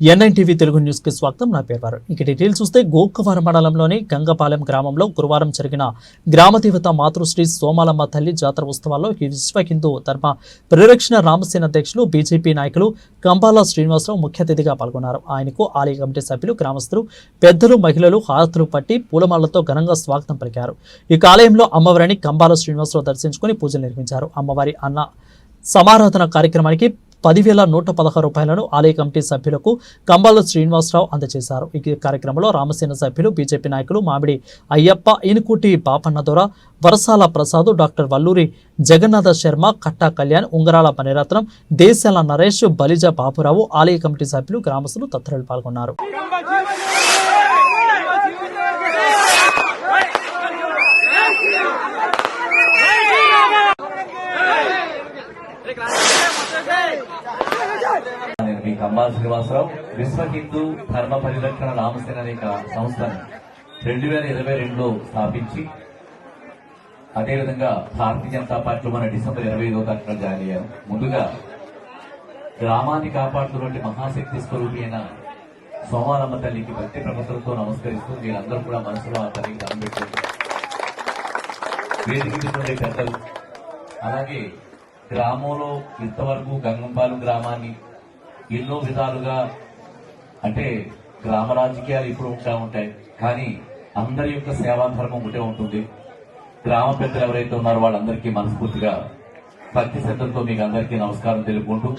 NITV Telugu న్యూస్కి స్వాగతం. నా పేరు వారు. ఇక డీటెయిల్స్ చూస్తే గోకవరం మండలంలోని గంగపాలెం గ్రామంలో గురువారం జరిగిన గ్రామదేవత మాతృశ్రీ సోమాలమ్మ తల్లి జాతర ఉత్సవాల్లో ఈ విశ్వ హిందూ ధర్మ పరిరక్షణ రామసేన అధ్యక్షులు బీజేపీ నాయకులు కంబాల శ్రీనివాసరావు ముఖ్య అతిథిగా పాల్గొన్నారు. ఆయనకు ఆలయ కమిటీ సభ్యులు గ్రామస్తులు పెద్దలు మహిళలు హారతులు పట్టి పూలమాలతో ఘనంగా స్వాగతం పలికారు. ఈ ఆలయంలో అమ్మవారిని కంబాల శ్రీనివాసరావు దర్శించుకుని పూజలు నిర్వహించారు. అమ్మవారి అన్న సమారాధన కార్యక్రమానికి పదివేల నూట పదహారు రూపాయలను ఆలయ కమిటీ సభ్యులకు కంబాల శ్రీనివాసరావు అందజేశారు. ఈ కార్యక్రమంలో రామసేన సభ్యులు బీజేపీ నాయకులు మామిడి అయ్యప్ప ఇనుకుటి బాపన్న దొర వరసాల ప్రసాద్ డాక్టర్ వల్లూరి జగన్నాథ శర్మ కట్టా కళ్యాణ్ ఉంగరాల మణిరత్నం దేశాల నరేష్ బలిజ బాపురావు ఆలయ కమిటీ సభ్యులు గ్రామస్తులు తదితరులు పాల్గొన్నారు. నేను శ్రీనివాసరావు విశ్వ హిందూ ధర్మ పరిరక్షణ రామసేన అనే సంస్థను రెండు వేల ఇరవై రెండులో స్థాపించి అదేవిధంగా భారతీయ జనతా పార్టీలో మన డిసెంబర్ ఇరవై ఐదో తారీఖున జాయిన్ అయ్యాను ముందుగా గ్రామాన్ని కాపాడుతున్నటువంటి మహాశక్తి స్వరూపి అయిన సోమాలమ్మ తల్లికి భక్తి ప్రపత్తులతో నమస్కరిస్తూ మీరందరూ కూడా మనసులో ఆ తల్లికి దండం పెట్టుకుంటారు పెద్దలు అలాగే గ్రామంలో ఇంతవరకు గంగంపాలెం గ్రామాన్ని ఎన్నో విధాలుగా అంటే గ్రామ రాజకీయాలు ఇప్పుడు ఉంటా ఉంటాయి. కానీ అందరి యొక్క సేవాధర్మం ఒకటే ఉంటుంది. గ్రామ పెద్దలు ఎవరైతే ఉన్నారో వాళ్ళందరికీ మనస్ఫూర్తిగా భక్తి శ్రద్ధలతో మీకు అందరికీ నమస్కారం తెలుపుకుంటూ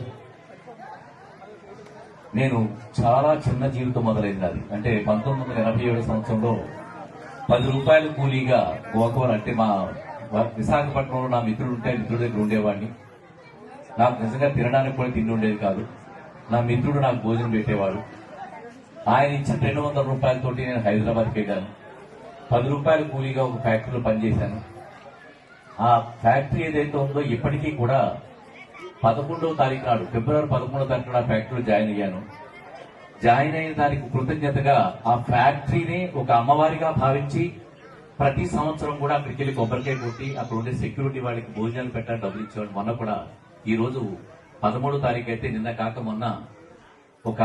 నేను చాలా చిన్న జీవితం మొదలైంది అది. అంటే పంతొమ్మిది వందల ఎనభై ఏడు సంవత్సరంలో పది రూపాయల కూలీగా గోకవరం అంటే మా విశాఖపట్నంలో నా మిత్రుడు ఉంటే మిత్రుడి దగ్గర ఉండేవాడిని. నాకు నిజంగా తినడానికి కూడా తిండి ఉండేది కాదు. నా మిత్రుడు నాకు భోజనం పెట్టేవాడు. ఆయన ఇచ్చిన రెండు వందల రూపాయలతోటి నేను హైదరాబాద్కి వెళ్ళాను పది రూపాయల కూలీగా ఒక ఫ్యాక్టరీలో పనిచేశాను. ఆ ఫ్యాక్టరీ ఏదైతే ఉందో ఇప్పటికీ కూడా పదకొండవ తారీఖు నాడు ఫిబ్రవరి పదకొండవ తారీఖు నా ఫ్యాక్టరీలో జాయిన్ అయ్యాను. జాయిన్ అయిన దానికి కృతజ్ఞతగా ఆ ఫ్యాక్టరీని ఒక అమ్మవారిగా భావించి ప్రతి సంవత్సరం కూడా అక్కడికి వెళ్ళి కొబ్బరికాయ కొట్టి అక్కడ ఉండే సెక్యూరిటీ వాళ్ళకి భోజనాలు పెట్టాలి డబ్బులు ఇచ్చేవాడు మొన్న కూడా ఈ రోజు పదమూడో తారీఖు అయితే నిన్న కాక మొన్న ఒక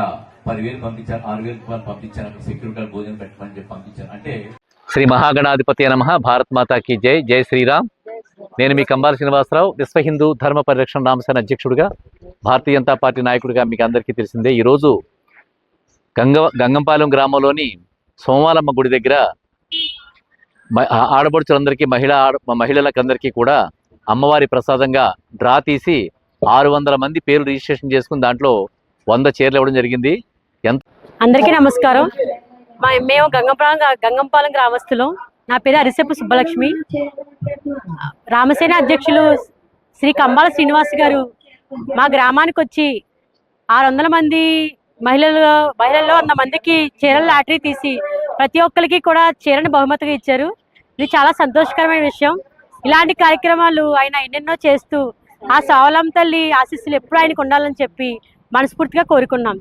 పదివేలు పంపించారు ఆరు వేలు రూపాయలు పంపించారు అక్కడ సెక్యూరిటీ భోజనం పెట్టమని చెప్పి పంపించారు. అంటే శ్రీ మహాగణాధిపతి నమ భారత్ మాతాకి జై జై శ్రీరామ్. నేను మీ కంబాల శ్రీనివాసరావు విశ్వ హిందూ ధర్మ పరిరక్షణ రామసేన అధ్యక్షుడిగా భారతీయ జనతా పార్టీ నాయకుడిగా మీకు అందరికీ తెలిసిందే. ఈరోజు గంగ గంగంపాలెం గ్రామంలోని సోమాలమ్మ గుడి దగ్గర మ- ఆడపడుచులందరికీ మహిళా మహిళలకందరికీ కూడా అమ్మవారి ప్రసాదంగా డ్రా తీసి ఆరు వందల మంది పేరు రిజిస్ట్రేషన్ చేసుకుని దాంట్లో వంద చీరలు ఇవ్వడం జరిగింది. అందరికీ నమస్కారం. మా మేము గంగంపాలెం గంగంపాలెం గ్రామస్తులం. నా పేరు అరిసెప్పు సుబ్బలక్ష్మి. రామసేన అధ్యక్షులు శ్రీ కంబాల శ్రీనివాస్ గారు మా గ్రామానికి వచ్చి ఆరు వందల మంది మహిళలు మహిళల్లో వంద మందికి చీరల లాటరీ తీసి ప్రతి ఒక్కరికి కూడా చీరని బహుమతిగా ఇచ్చారు. ఇది చాలా సంతోషకరమైన విషయం. ఇలాంటి కార్యక్రమాలు ఆయన ఎన్నెన్నో చేస్తూ ఆ సావలం తల్లి ఆశీస్సులు ఎప్పుడు ఆయనకు ఉండాలని చెప్పి మనస్ఫూర్తిగా కోరుకున్నాం.